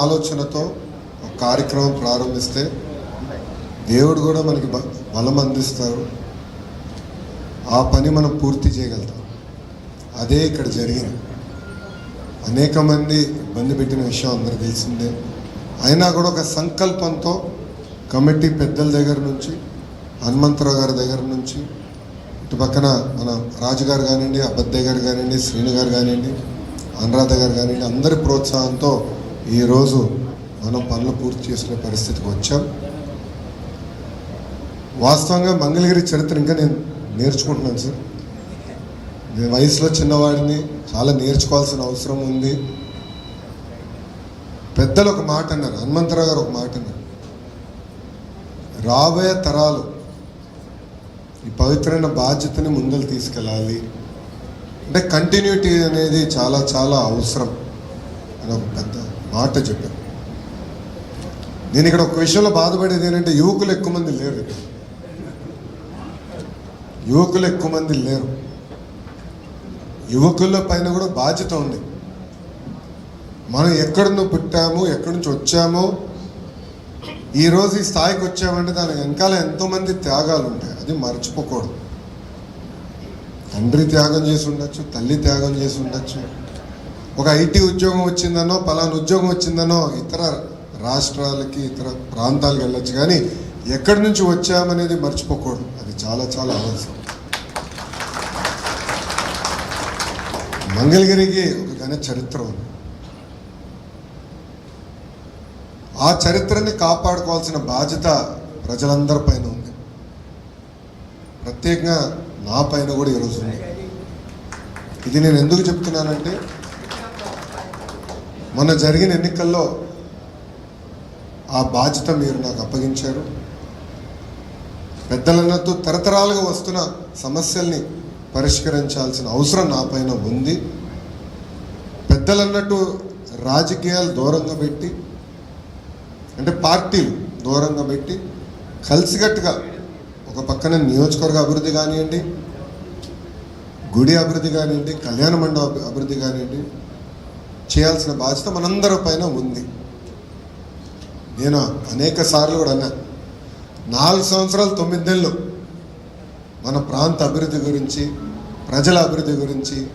ఆలోచనతో ఒక కార్యక్రమం ప్రారంభిస్తే దేవుడు కూడా మనకి బ- బలం అందిస్తారు. ఆ పని మనం పూర్తి చేయగలుగుతాం. అదే ఇక్కడ జరిగింది. అనేక మంది ఇబ్బంది పెట్టిన విషయం అందరికి తెలిసిందే. అయినా కూడా ఒక సంకల్పంతో కమిటీ పెద్దల దగ్గర నుంచి హనుమంతరావు గారి దగ్గర నుంచి ఇటు పక్కన మన రాజుగారు కానివ్వండి అబద్దయ్య గారు కానివ్వండి శ్రీను గారు కానివ్వండి అనురాధ గారు కానివ్వండి అందరి ప్రోత్సాహంతో ఈరోజు మనం పనులు పూర్తి చేసుకునే పరిస్థితికి వచ్చాం. వాస్తవంగా మంగళగిరి చరిత్ర ఇంకా నేను నేర్చుకుంటున్నాను సార్. నేను వయసులో చిన్నవాడిని చాలా నేర్చుకోవాల్సిన అవసరం ఉంది. పెద్దలు ఒక మాట అన్నారు హనుమంతరావు గారు ఒక మాట అన్నారు. రాబోయే తరాలు ఈ పవిత్రమైన బాధ్యతని ముందలు తీసుకెళ్ళాలి. అంటే కంటిన్యూటీ అనేది చాలా చాలా అవసరం అని ఒక పెద్ద మాట చెప్పాను. నేను ఇక్కడ ఒక విషయంలో బాధపడేది ఏంటంటే యువకులు ఎక్కువ మంది లేరు. ఇక్కడ యువకులు ఎక్కువ మంది లేరు. యువకుల పైన కూడా బాధ్యత ఉంది. మనం ఎక్కడ నువ్వు పుట్టాము ఎక్కడి నుంచి వచ్చామో ఈ రోజు ఈ స్థాయికి వచ్చామంటే దాని వెనకాల ఎంతోమంది త్యాగాలు ఉంటాయి. అది మర్చిపోకూడదు. తండ్రి త్యాగం చేసి ఉండొచ్చు తల్లి త్యాగం చేసి ఉండొచ్చు. ఒక ఐటీ ఉద్యోగం వచ్చిందనో పలానా ఉద్యోగం వచ్చిందనో ఇతర రాష్ట్రాలకి ఇతర ప్రాంతాలకు వెళ్ళొచ్చు. కానీ ఎక్కడి నుంచి వచ్చామనేది మర్చిపోకూడదు. అది చాలా చాలా అవసరం. మంగళగిరికి ఒక ఘన చరిత్ర ఉంది. ఆ చరిత్రని కాపాడుకోవాల్సిన బాధ్యత ప్రజలందరి పైన ఉంది. ప్రత్యేకంగా నా పైన కూడా ఈరోజు ఉంది. ఇది నేను ఎందుకు చెప్తున్నానంటే మొన్న జరిగిన ఎన్నికల్లో ఆ బాధ్యత మీరు నాకు అప్పగించారు. పెద్దలన్నట్టు తరతరాలుగా వస్తున్న సమస్యల్ని పరిష్కరించాల్సిన అవసరం నా పైన ఉంది. పెద్దలన్నట్టు రాజకీయాలు దూరంగా పెట్టి అంటే పార్టీలు దూరంగా పెట్టి కలిసికట్టుగా ఒక పక్కన నియోజకవర్గ అభివృద్ధి కానివ్వండి గుడి అభివృద్ధి కానివ్వండి కళ్యాణ మండప అభివృద్ధి కానివ్వండి చేయాల్సిన బాధ్యత మనందరి పైన ఉంది. నేను అనేక సార్లు కూడా అన్నా నాలుగు సంవత్సరాలు తొమ్మిది నెలలు మన ప్రాంత అభివృద్ధి గురించి ప్రజల అభివృద్ధి గురించి